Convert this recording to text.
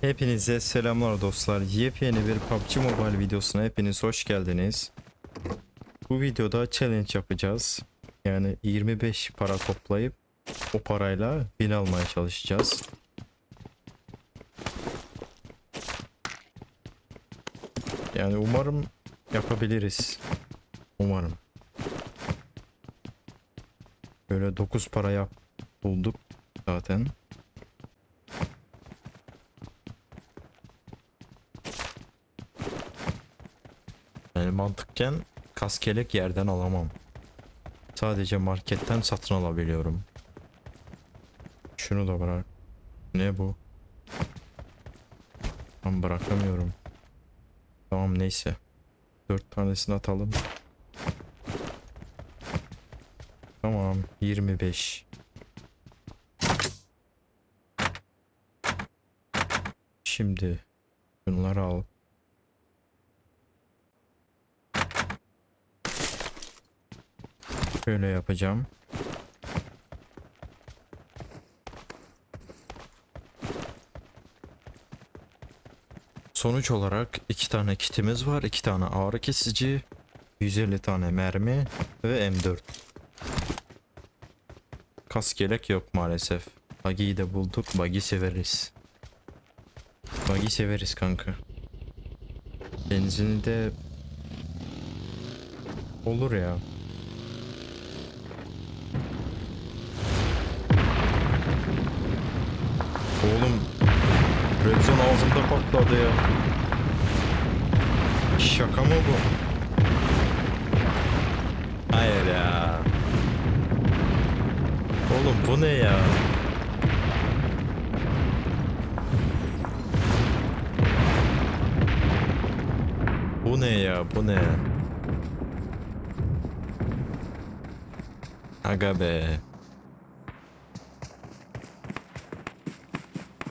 Hepinize selamlar dostlar. Yepyeni bir PUBG Mobile videosuna hepiniz hoş geldiniz. Bu videoda challenge yapacağız. Yani 25 para toplayıp o parayla win almaya çalışacağız. Yani umarım yapabiliriz. Umarım. Böyle 9 para yap bulduk zaten. Yani mantıkken kaskelek yerden alamam. Sadece marketten satın alabiliyorum. Şunu da bırak. Ne bu? Tam bırakamıyorum. Tamam neyse. Dört tanesini atalım. Tamam 25. Şimdi bunları al. Şöyle yapacağım. Sonuç olarak iki tane kitimiz var. iki tane ağrı kesici, 150 tane mermi ve M4. Kaskelek yok maalesef. Bagi'yi de bulduk. Bagi severiz. Bagi severiz kanka. Benzini de olur ya. Oğlum Redzone ağzımda patladı ya. Şaka mı bu? Hayır ya. Oğlum bu ne ya? Bu ne ya? Bu ne? Aga be.